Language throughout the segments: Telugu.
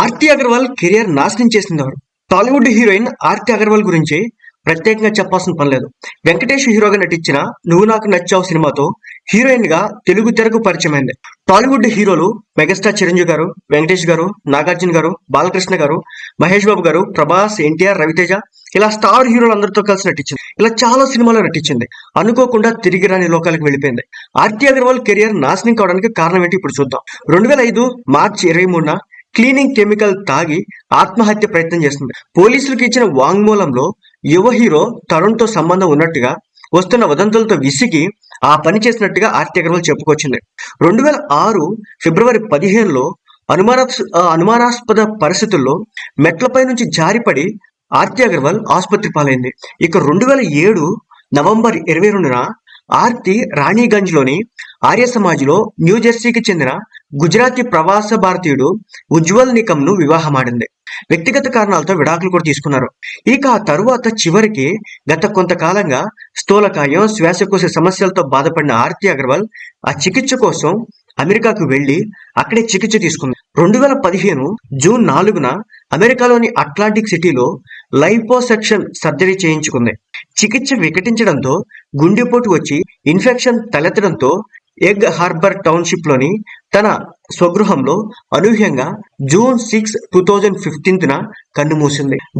ఆర్తి అగర్వాల్ కెరియర్ నాశనం చేసింది ఎవరు టాలీవుడ్ హీరోయిన్ ఆర్తి అగర్వాల్ గురించి ప్రత్యేకంగా చెప్పాల్సిన పని లేదు. వెంకటేష్ హీరోగా నటించిన నువ్వు నాకు నచ్చావు సినిమాతో హీరోయిన్గా తెలుగు తెరకు పరిచయమైంది. టాలీవుడ్ హీరోలు మెగాస్టార్ చిరంజీవి గారు వెంకటేష్ గారు నాగార్జున గారు బాలకృష్ణ గారు మహేష్ బాబు గారు ప్రభాస్ ఎన్టీఆర్ రవితేజ ఇలా స్టార్ హీరోలు అందరితో కలిసి నటించింది. ఇలా చాలా సినిమాలు నటించింది. అనుకోకుండా తిరిగి రాని లోకాలకు వెళ్ళిపోయింది. ఆర్తి అగర్వాల్ కెరియర్ నాశనం కావడానికి కారణం ఏంటి ఇప్పుడు చూద్దాం. రెండు వేల ఐదు మార్చి ఇరవై మూడున క్లీనింగ్ కెమికల్ తాగి ఆత్మహత్య ప్రయత్నం చేస్తుంది. పోలీసులకు ఇచ్చిన వాంగ్మూలంలో యువ హీరో తరుణ్తో సంబంధం ఉన్నట్టుగా వస్తున్న వదంతులతో విసిగి ఆ పని చేసినట్టుగా ఆర్తి అగర్వాల్ చెప్పుకొచ్చింది. రెండు వేల ఆరు ఫిబ్రవరి పదిహేనులో అనుమానా అనుమానాస్పద పరిస్థితుల్లో మెట్లపై నుంచి జారిపడి ఆర్తి అగర్వాల్ ఆసుపత్రి పాలైంది. ఇక రెండు వేల ఏడు నవంబర్ ఇరవై రెండున ఆర్తి రాణిగంజ్లోని ఆర్య సమాజ్లో న్యూజెర్సీకి చెందిన గుజరాతీ ప్రవాస భారతీయుడు ఉజ్వల్ నికమ్ను వివాహమాడింది. వ్యక్తిగత కారణాలతో విడాకులు కూడా తీసుకున్నారు. ఇక ఆ తరువాత చివరికి గత కొంతకాలంగా స్థూలకాయం శ్వాసకోశ సమస్యలతో బాధపడిన ఆర్తి అగర్వాల్ ఆ చికిత్స కోసం అమెరికాకు వెళ్ళి అక్కడే చికిత్స తీసుకుంది. రెండు వేల పదిహేను జూన్ నాలుగున అమెరికాలోని అట్లాంటిక్ సిటీలో లైపోసెక్షన్ సర్జరీ చేయించుకుంది. చికిత్స వికటించడంతో గుండెపోటు వచ్చి ఇన్ఫెక్షన్ తలెత్తడంతో ఎగ్ హార్బర్ టౌన్షిప్లోని తన స్వగృహంలో అనూహ్యంగా June six two thousand fifteenth న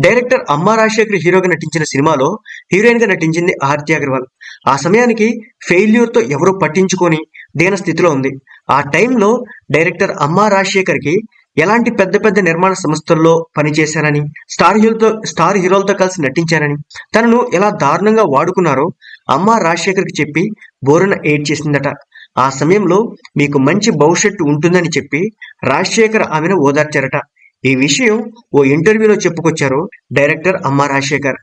డైరెక్టర్ అమ్మా రాజశేఖర్ హీరోగా నటించిన సినిమాలో హీరోయిన్గా నటించింది ఆర్తి అగర్వాల్. ఆ సమయానికి ఫెయిల్యూర్తో ఎవరూ పట్టించుకొని దేన స్థితిలో ఉంది. ఆ టైంలో డైరెక్టర్ అమ్మా రాజశేఖర్కి ఎలాంటి పెద్ద పెద్ద నిర్మాణ సంస్థల్లో పనిచేశానని స్టార్ హీరోతో స్టార్ హీరోలతో కలిసి నటించానని తనను ఎలా దారుణంగా వాడుకున్నారో అమ్మ రాజశేఖర్కి చెప్పి బోరున ఎయిడ్ చేసిందట ఆ సమయంలో మీకు మంచి భవిష్యత్తు ఉంటుందని చెప్పి రాజశేఖర్ ఆమెను ఓదార్చారట. ఈ విషయం ఓ ఇంటర్వ్యూలో చెప్పుకొచ్చారు డైరెక్టర్ అమ్మ రాజశేఖర్.